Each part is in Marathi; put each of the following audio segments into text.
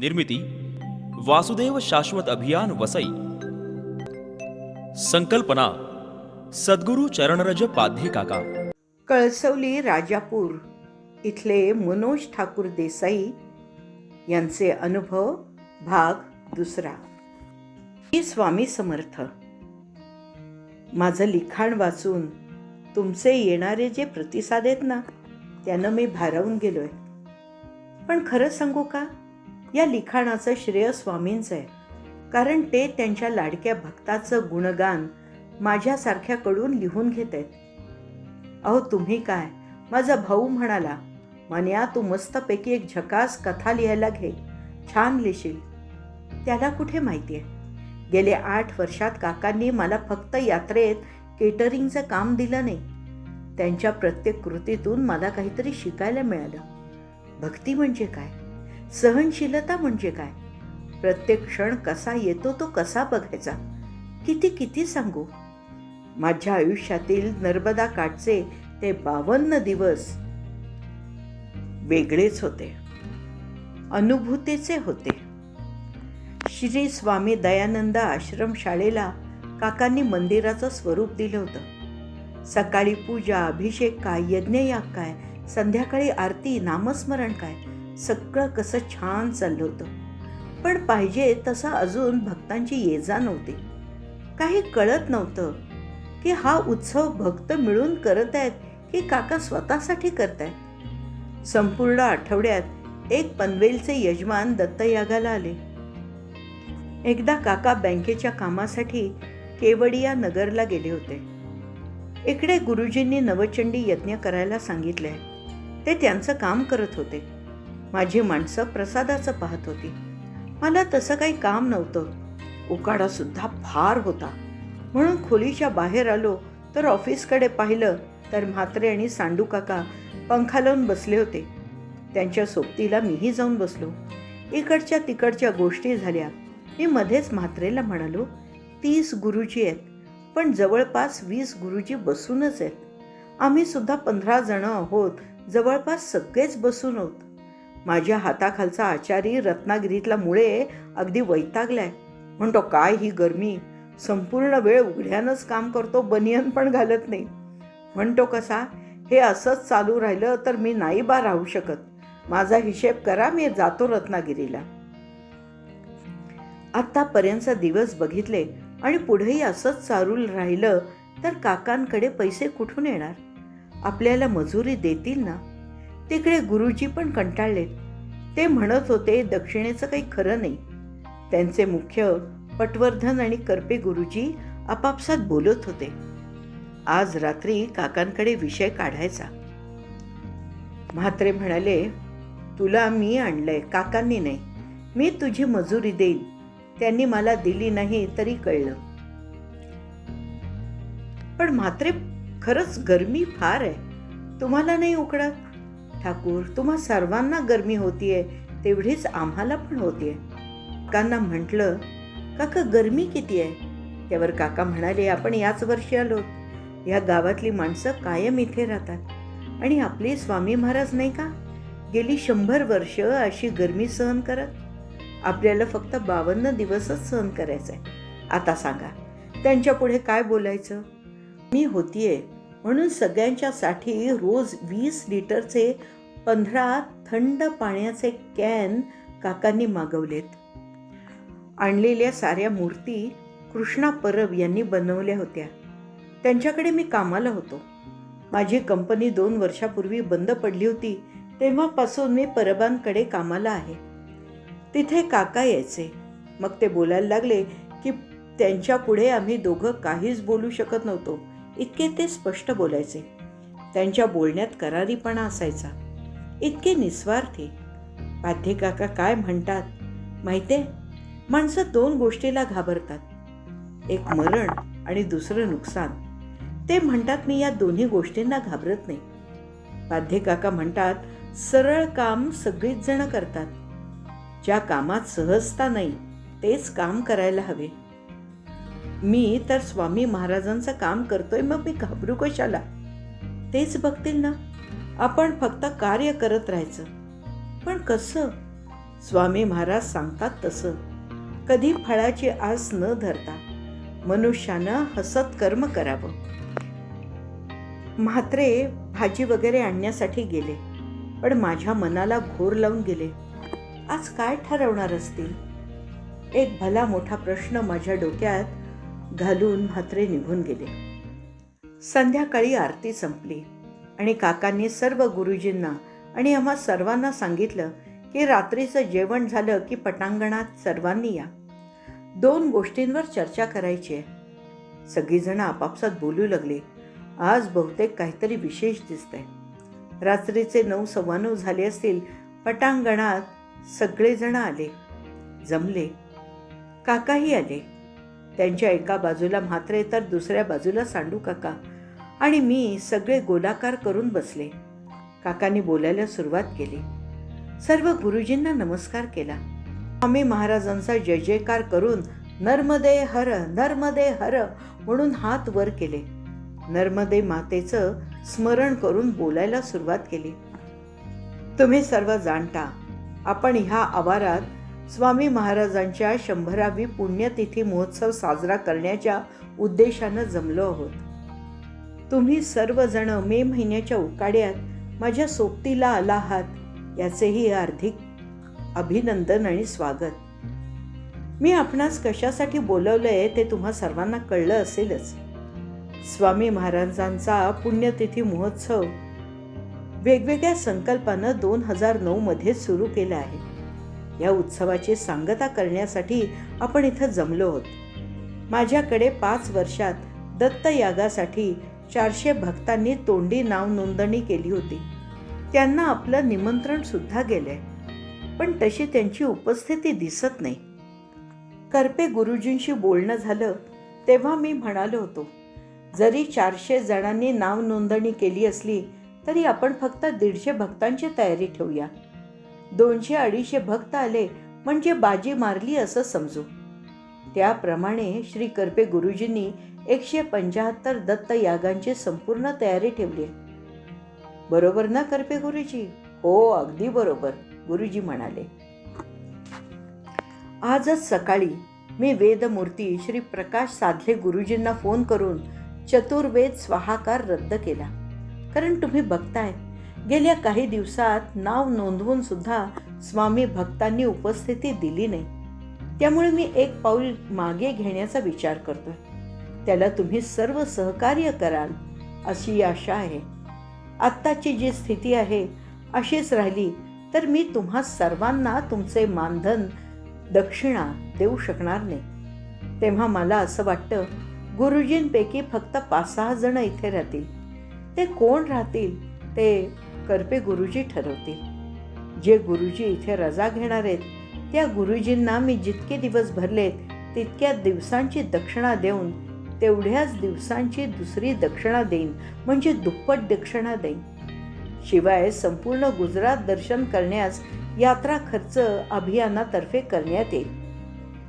निर्मिती वासुदेव शाश्वत अभियान वसई संकल्पना सद्गुरु चरणरज पाध्ये काका. कळसवली राजापूर इथले मनोज ठाकूर देसाई यांचे अनुभव भाग दुसरा. मी स्वामी समर्थ. माझं लिखाण वाचून तुमचे येणारे जे प्रतिसाद आहेत ना त्यानं मी भारावून गेलोय. पण खरं सांगू का? या लिखाणाचं श्रेय स्वामींचं आहे. कारण ते त्यांच्या लाडक्या भक्ताचं गुणगान माझ्यासारख्याकडून लिहून घेत आहेत अहो तुम्ही काय? माझा भाऊ म्हणाला मन्या तू मस्तपैकी एक झकास कथा लिहायला घे. छान लिहिशील त्याला कुठे माहिती आहे? गेले आठ वर्षात काकांनी मला फक्त यात्रेत केटरिंगचं काम दिलं नाही. त्यांच्या प्रत्येक कृतीतून मला काहीतरी शिकायला मिळालं. भक्ती म्हणजे काय? सहनशीलता म्हणजे काय? प्रत्येक क्षण कसा येतो तो कसा बघायचा? किती किती सांगू? माझ्या आयुष्यातील नर्मदा काठचे ते बावन्न दिवस वेगळेच होते. अनुभूतीचे होते. श्री स्वामी दयानंद आश्रम शाळेला काकांनी मंदिराचं स्वरूप दिलं होतं. सकाळी पूजा अभिषेक काय यज्ञयाग काय संध्याकाळी आरती नामस्मरण काय सगळं कसं छान चाललं होतं. पण पाहिजे तसं अजून भक्तांची ये जा नव्हती. काही कळत नव्हतं की हा उत्सव भक्त मिळून करत आहेत की काका स्वतःसाठी करतायत. संपूर्ण आठवड्यात एक पनवेलचे यजमान दत्तयागाला आले. एकदा काका बँकेच्या कामासाठी केवडिया नगरला गेले होते. इकडे गुरुजींनी नवचंडी यज्ञ करायला सांगितले ते त्यांचं काम करत होते. माझी माणसं प्रसादाचं पाहत होती. मला तसं काही काम नव्हतं. उकाडा सुद्धा फार होता. म्हणून खोलीच्या बाहेर आलो तर ऑफिसकडे पाहिलं तर म्हात्रे आणि सांडू काका पंखा लावून बसले होते. त्यांच्या सोबतीला मीही जाऊन बसलो. इकडच्या तिकडच्या गोष्टी झाल्या. मी मध्येच म्हात्रेला म्हणालो तीस गुरुजी आहेत पण जवळपास वीस गुरुजी बसूनच आहेत. आम्ही सुद्धा पंधरा जण आहोत जवळपास सगळेच बसून आहोत. माझ्या हाताखालचा आचारी रत्नागिरीतला मुळे अगदी वैतागलाय. म्हणतो काय ही गरमी? संपूर्ण वेळ उघड्यानंच काम करतो बनियन पण घालत नाही. म्हणतो कसा? हे असंच चालू राहिलं तर मी नाही बा राहू शकत. माझा हिशेब करा मी जातो रत्नागिरीला. आत्तापर्यंतचा दिवस बघितले आणि पुढेही असंच चालू राहिलं तर काकांकडे पैसे कुठून येणार? आपल्याला मजुरी देतील ना? तिकडे गुरुजी पण कंटाळलेत. ते म्हणत होते दक्षिणेचं काही खरं नाही. त्यांचे मुख्य पटवर्धन आणि करपे गुरुजी आपापसात बोलत होते. आज रात्री काकांकडे विषय काढायचा. म्हात्रे म्हणाले तुला मी आणलंय काकांनी नाही. मी तुझी मजुरी देईन. त्यांनी मला दिली नाही तरी कळलं. पण म्हात्रे खरंच गरमी फार आहे. तुम्हाला नाही उकडत ठाकूर तुम्हा सर्वांना गरमी होतीये तेवढीच आम्हाला पण होतीये. काकांना म्हटलं काका गरमी किती आहे? त्यावर काका म्हणाले आपण याच वर्षी आलो. या गावातली माणसं कायम इथे राहतात. आणि आपले स्वामी महाराज नाही का? गेली शंभर वर्ष अशी गरमी सहन करत. आपल्याला फक्त बावन्न दिवसच सहन करायचं आहे आता सांगा त्यांच्यापुढे काय बोलायचं? मी होतीये म्हणून सगळ्यांच्यासाठी रोज वीस लिटरचे पंधरा थंड पाण्याचे कॅन काकांनी मागवलेत. आणलेल्या साऱ्या मूर्ती कृष्णा परब यांनी बनवल्या होत्या. त्यांच्याकडे मी कामाला होतो. माझी कंपनी दोन वर्षापूर्वी बंद पडली होती तेव्हापासून मी परबांकडे कामाला आहे. तिथे काका यायचे. मग ते बोलायला लागले की त्यांच्या पुढे आम्ही दोघं काहीच बोलू शकत नव्हतो. इतके ते स्पष्ट बोलायचे. त्यांच्या बोलण्यात करारीपणा असायचा. इतके निस्वार्थी. पाध्ये काका काय म्हणतात? माहिती माणसं दोन गोष्टीला घाबरतात. एक मरण आणि दुसरं नुकसान. ते म्हणतात मी या दोन्ही गोष्टींना घाबरत नाही. पाध्ये काका म्हणतात सरळ काम सगळीच जण करतात. ज्या कामात सहजता नाही तेच काम करायला हवे. मी तर स्वामी महाराजांचं काम करतोय मग मी घाबरू कशाला? तेच बघतील ना. आपण फक्त कार्य करत राहायचं. पण कसं? स्वामी महाराज सांगतात तसं. कधी फळाची आस न धरता मनुष्यानं हसत कर्म करावं. म्हात्रे भाजी वगैरे आणण्यासाठी गेले पण माझ्या मनाला घोर लावून गेले. आज काय ठरवणार असतील? एक भला मोठा प्रश्न माझ्या डोक्यात घालून म्हात्रे निघून गेले. संध्याकाळी आरती संपली आणि काकांनी सर्व गुरुजींना आणि आम्हा सर्वांना सांगितलं की रात्रीचं जेवण झालं की पटांगणात सर्वांनी या. दोन गोष्टींवर चर्चा करायची आहे. सगळीजणं आपापसात बोलू लागले. आज बहुतेक काहीतरी विशेष दिसतंय. रात्रीचे नऊ सव्वा नऊ झाले असतील पटांगणात सगळेजण आले. जमले. काकाही आले. त्यांच्या एका बाजूला म्हात्रे तर दुसऱ्या बाजूला सांडू काका. आणि मी सगळे गोलाकार करून बसले. काकांनी बोलायला सुरुवात केली. सर्व गुरुजींना नमस्कार केला. स्वामी महाराजांचा जय जयकार करून नर्मदे हर नर्मदे हर म्हणून हात वर केले. नर्मदे मातेचं स्मरण करून बोलायला सुरुवात केली. तुम्ही सर्व जाणता आपण ह्या आवारात स्वामी महाराजांच्या शंभरावी पुण्यतिथी महोत्सव साजरा करण्याच्या उद्देशानं जमलो आहोत. तुम्ही सर्वजण मे महिन्याच्या उकाड्यात माझ्या सोबतीला आला आहात याचेही हार्दिक अभिनंदन आणि स्वागत. मी आपणास कशासाठी बोलवलंय ते तुम्हा सर्वांना कळलं असेलच. स्वामी महाराजांचा पुण्यतिथी महोत्सव वेगवेगळ्या संकल्पानं दोन हजार नऊमध्ये सुरू केला आहे. या उत्सवाची सांगता करण्यासाठी आपण इथं जमलो आहोत. माझ्याकडे पाच वर्षात दत्तयागासाठी चारशे भक्तांनी तोंडी नाव नोंदणी केली होती. त्यांना आपलं निमंत्रणसुद्धा गेलंय. पण तशी त्यांची उपस्थिती दिसत नाही. करपे गुरुजींशी बोलणं झालं तेव्हा मी म्हणालो होतो जरी चारशे जणांनी नाव नोंदणी केली असली तरी आपण फक्त दीडशे भक्तांची तयारी ठेवूया. दोनशे अडीचशे भक्त आले म्हणजे बाजी मारली असं समजू. त्याप्रमाणे श्री करपे गुरुजींनी एकशे पंच्याहत्तर दत्त यागांची संपूर्ण तयारी ठेवली आहे. बरोबर ना करपे गुरुजी? हो अगदी बरोबर गुरुजी म्हणाले. आजच सकाळी मी वेदमूर्ती श्री प्रकाश साधले गुरुजींना फोन करून चतुर्वेद स्वाहाकार रद्द केला. कारण तुम्ही बघताय गेल्या काही दिवसात नाव नोंदवून सुद्धा स्वामी भक्तांनी उपस्थिती दिली नाही. त्यामुळे मी एक पाऊल मागे घेण्याचा विचार करतोय. त्याला तुम्ही सर्व सहकार्य कराल अशी आशा आहे. आत्ताची जी स्थिती आहे अशीच राहिली तर मी तुम्हा सर्वांना तुमचे मानधन दक्षिणा देऊ शकणार नाही. तेव्हा मला असं वाटतं गुरुजींपैकी फक्त पाच सहा जण इथे राहतील. ते कोण राहतील? ते करपे गुरुजी ठरवतील. जे गुरुजी इथे रजा घेणार आहेत त्या गुरुजींना मी जितके दिवस भरलेत तितक्या दिवसांची दक्षिणा देऊन तेवढ्याच दिवसांची दुसरी दक्षिणा देईन म्हणजे दुप्पट दक्षिणा देईन. शिवाय संपूर्ण गुजरात दर्शन करण्यास यात्रा खर्च अभियानातर्फे करण्यात येईल.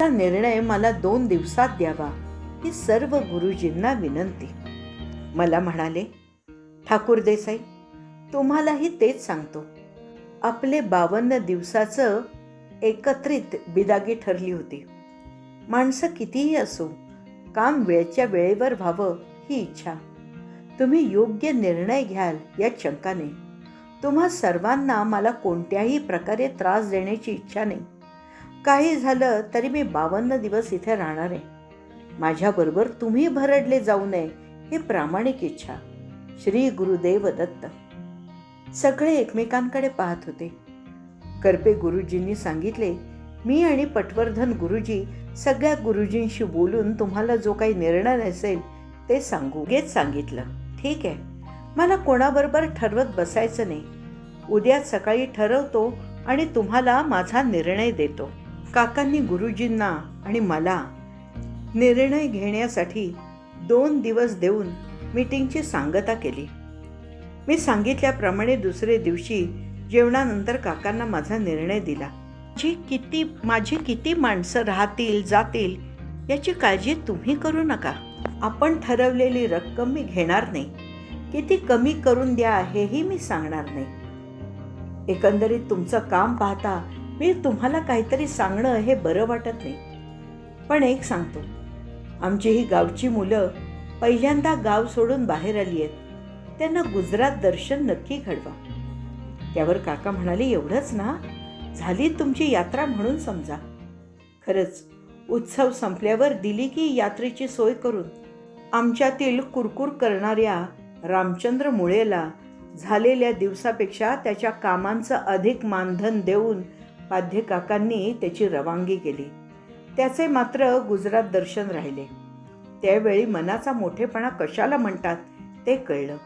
हा निर्णय मला दोन दिवसात द्यावा ही सर्व गुरुजींना विनंती. मला म्हणाले ठाकूर देसाई तुम्हालाही तेच सांगतो. आपले बावन्न दिवसाचं एकत्रित बिदागी ठरली होती. माणसं कितीही असो काम वेळच्या वेळेवर व्हावं ही इच्छा. तुम्ही योग्य निर्णय घ्याल या शंकाने. तुम्हा सर्वांना मला कोणत्याही प्रकारे त्रास देण्याची इच्छा नाही. काही झालं तरी मी बावन्न दिवस इथे राहणार आहे. माझ्याबरोबर तुम्ही भरडले जाऊ नये ही प्रामाणिक इच्छा. श्री गुरुदेव दत्त. सगळे एकमेकांकडे पाहत होते. करपे गुरुजींनी सांगितले मी आणि पटवर्धन गुरुजी सगळ्या गुरुजींशी बोलून तुम्हाला जो काही निर्णय असेल ते सांगू. गेच सांगितलं ठीक आहे. मला कोणाबरोबर ठरवत बसायचं नाही. उद्या सकाळी ठरवतो आणि तुम्हाला माझा निर्णय देतो. काकांनी गुरुजींना आणि मला निर्णय घेण्यासाठी दोन दिवस देऊन मीटिंगची सांगता केली. मी सांगितल्याप्रमाणे दुसरे दिवशी जेवणानंतर काकांना माझा निर्णय दिला. जी किती माझी किती माणसं राहतील जातील याची काळजी तुम्ही करू नका. आपण ठरवलेली रक्कम मी घेणार नाही. किती कमी करून द्या हेही मी सांगणार नाही. एकंदरीत तुमचं काम पाहता मी तुम्हाला काहीतरी सांगणं हे बरं वाटत नाही. पण एक सांगतो. आमची ही गावची मुलं पहिल्यांदा गाव सोडून बाहेर आली आहेत. त्यांना गुजरात दर्शन नक्की घडवा. त्यावर काका म्हणाले एवढंच ना झाली तुमची यात्रा म्हणून समजा. खरंच उत्सव संपल्यावर दिली की यात्रेची सोय करून आमच्यातील कुरकुर करणाऱ्या रामचंद्र मुळेला झालेल्या दिवसापेक्षा त्याच्या कामांचं अधिक मानधन देऊन पाध्ये काकांनी त्याची रवानगी केली. त्याचे मात्र गुजरात दर्शन राहिले. त्यावेळी मनाचा मोठेपणा कशाला म्हणतात ते कळलं.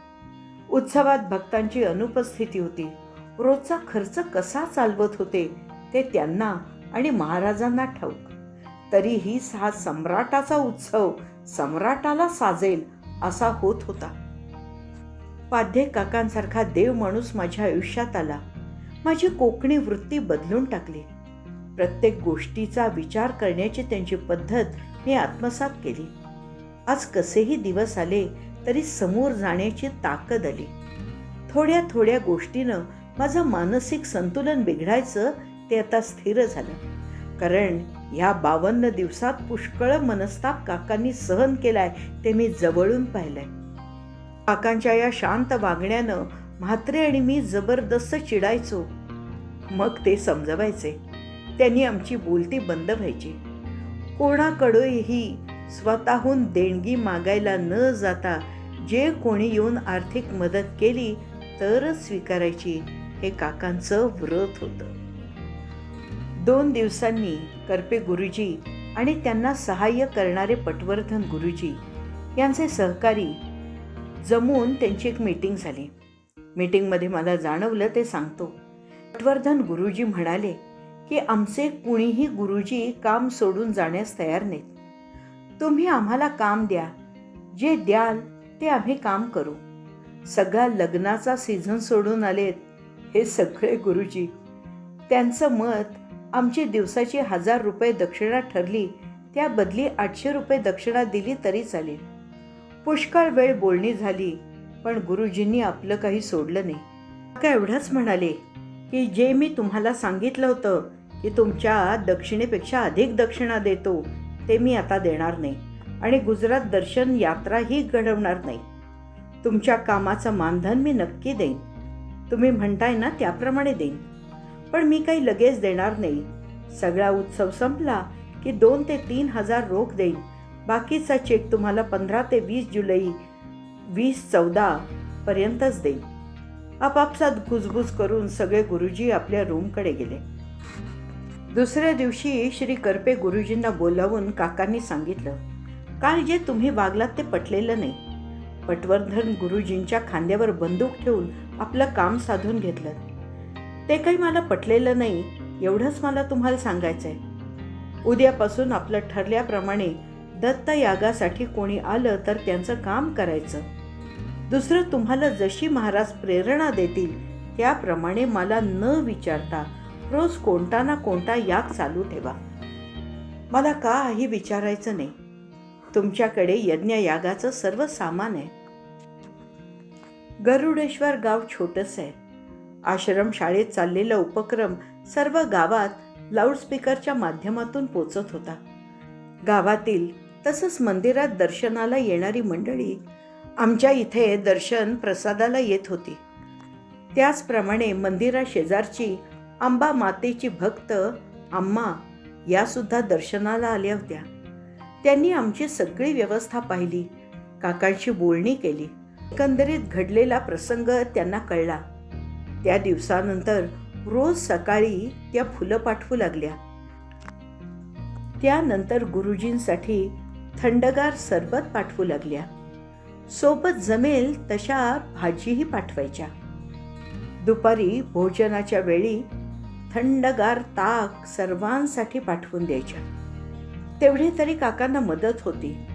उत्सवात भक्तांची अनुपस्थिती होती. रोजचा खर्च कसा चालवत होते ते त्यांना आणि महाराजांना ठाऊक. तरीही हा सम्राटाचा उत्सव सम्राटाला साजेल असा होत होता. पाध्ये काकांसारखा देव माणूस माझ्या आयुष्यात आला. माझी कोकणी वृत्ती बदलून टाकली. प्रत्येक गोष्टीचा विचार करण्याची त्यांची पद्धत मी आत्मसात केली. आज कसेही दिवस आले तरी समोर जाण्याची ताकद आली. थोड्या थोड्या गोष्टीनं माझं मानसिक संतुलन बिघडायचं ते आता स्थिर झालं. कारण ह्या बावन्न दिवसात पुष्कळ मनस्ताप काकांनी सहन केलाय ते मी जवळून पाहिलंय. काकांच्या या शांत वागण्यानं म्हात्रे आणि मी जबरदस्त चिडायचो. मग ते समजवायचे. त्यांनी आमची बोलती बंद व्हायची. कोणाकडूनही स्वतःहून देणगी मागायला न जाता जे कोणी येऊन आर्थिक मदत केली तरच स्वीकारायची हे काकांचं व्रत होतं. दोन दिवसांनी करपे गुरुजी आणि त्यांना सहाय्य करणारे पटवर्धन गुरुजी यांचे सहकारी जमून त्यांची एक मीटिंग झाली. मीटिंगमध्ये मला जाणवलं ते सांगतो. पटवर्धन गुरुजी म्हणाले की आमचे कुणीही गुरुजी काम सोडून जाण्यास तयार नाहीत. तुम्ही आम्हाला काम द्या. जे द्याल ते आम्ही काम करू. सगळा लग्नाचा सीझन सोडून आलेत हे सगळे गुरुजी. त्यांचं मत आमची दिवसाची हजार रुपये दक्षिणा ठरली त्या बदली आठशे रुपये दक्षिणा दिली तरी चालेल. पुष्कळ वेळ बोलणी झाली पण गुरुजींनी आपलं काही सोडलं नाही. का एवढंच म्हणाले की जे मी तुम्हाला सांगितलं होतं की तुमच्या दक्षिणेपेक्षा अधिक दक्षिणा देतो ते मी आता देणार नाही. आणि गुजरात दर्शन यात्राही घडवणार नाही. तुमच्या कामाचं मानधन मी नक्की देईन. तुम्ही म्हणताय ना त्याप्रमाणे देईन. पण मी काही लगेच देणार नाही. सगळा उत्सव संपला की दोन ते तीन हजार रोख देईन. बाकीचा चेक तुम्हाला पंधरा ते वीस जुलै वीस चौदा पर्यंतच देईन. आपापसात गुजबुज करून सगळे गुरुजी आपल्या रूमकडे गेले. दुसऱ्या दिवशी श्री करपे गुरुजींना बोलावून काकांनी सांगितलं काल जे तुम्ही वागलात ते पटलेलं नाही. पटवर्धन गुरुजींच्या खांद्यावर बंदूक ठेवून आपलं काम साधून घेतलं. ते काही मला पटलेलं नाही एवढंच मला तुम्हाला सांगायचं आहे उद्यापासून आपलं ठरल्याप्रमाणे दत्त यागासाठी कोणी आलं तर त्यांचं काम करायचं. दुसरं तुम्हाला जशी महाराज प्रेरणा देतील त्याप्रमाणे मला न विचारता रोज कोणता ना कोणता याग चालू ठेवा. मला काही विचारायचं नाही. तुमच्याकडे यज्ञ यागाचं सर्व सामान आहे. गरुडेश्वर गाव छोटंसं आहे. आश्रम शाळेत चाललेला उपक्रम सर्व गावात लाऊडस्पीकरच्या माध्यमातून पोचत होता. गावातील तसंच मंदिरात दर्शनाला येणारी मंडळी आमच्या इथे दर्शन प्रसादाला येत होती. त्याचप्रमाणे मंदिरा शेजारची अंबा मातेची भक्त अम्मा यासुद्धा दर्शनाला आल्या होत्या. त्यांनी आमची सगळी व्यवस्था पाहिली. काकांशी बोलणी केली. एकंदरीत घडलेला प्रसंग त्यांना कळला. त्या दिवसानंतर रोज सकाळी त्या फुलं पाठवू लागल्या. त्यानंतर गुरुजींसाठी थंडगार सरबत पाठवू लागल्या. सोबत जमेल तशा भाजीही पाठवायच्या. दुपारी भोजनाच्या वेळी थंडगार ताक सर्वांसाठी पाठवून द्यायच्या. तेवढी तरी काकांना मदत होती.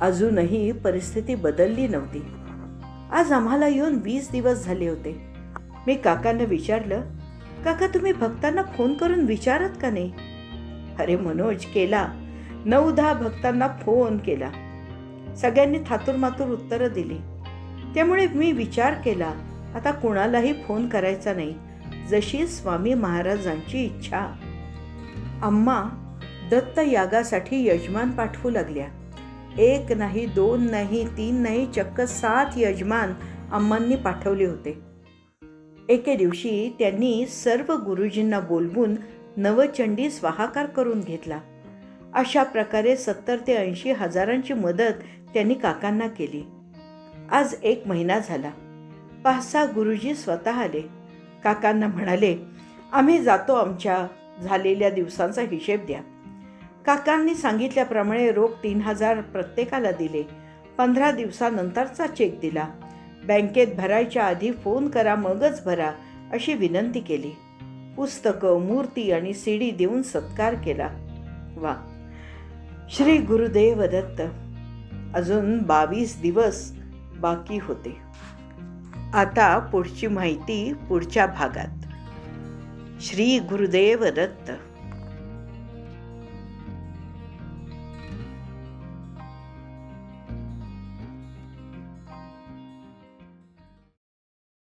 अजूनही परिस्थिती बदलली नव्हती. आज आम्हाला येऊन वीस दिवस झाले होते. मी काकांना विचारलं काका तुम्ही भक्तांना फोन करून विचारत का नाही? अरे मनोज केला. नऊ दहा भक्तांना फोन केला. सगळ्यांनी थातूरमातूर उत्तरं दिली. त्यामुळे मी विचार केला. आता कुणालाही फोन करायचा नाही. जशी स्वामी महाराजांची इच्छा. अम्मा दत्त यागासाठी यजमान पाठवू लागल्या. एक नाही दोन नाही तीन नाही चक्क सात यजमान अम्मांनी पाठवले होते. एके दिवशी त्यांनी सर्व गुरुजींना बोलवून नवचंडी स्वाहाकार करून घेतला. अशा प्रकारे सत्तर ते ऐंशी हजारांची मदत त्यांनी काकांना केली. आज एक महिना झाला. पाच सहा गुरुजी स्वतः आले. काकांना म्हणाले आम्ही जातो आमच्या झालेल्या दिवसांचा हिशेब द्या. काकांनी सांगितल्याप्रमाणे रोख तीन हजार प्रत्येकाला दिले. पंधरा दिवसानंतरचा चेक दिला. बँकेत भरायच्या आधी फोन करा मगच भरा अशी विनंती केली. पुस्तकं मूर्ती आणि सीडी देऊन सत्कार केला. वा. श्री गुरुदेव दत्त अजून बावीस दिवस बाकी होते. आता पुढची माहिती पुढच्या भागात. श्री गुरुदेव दत्त.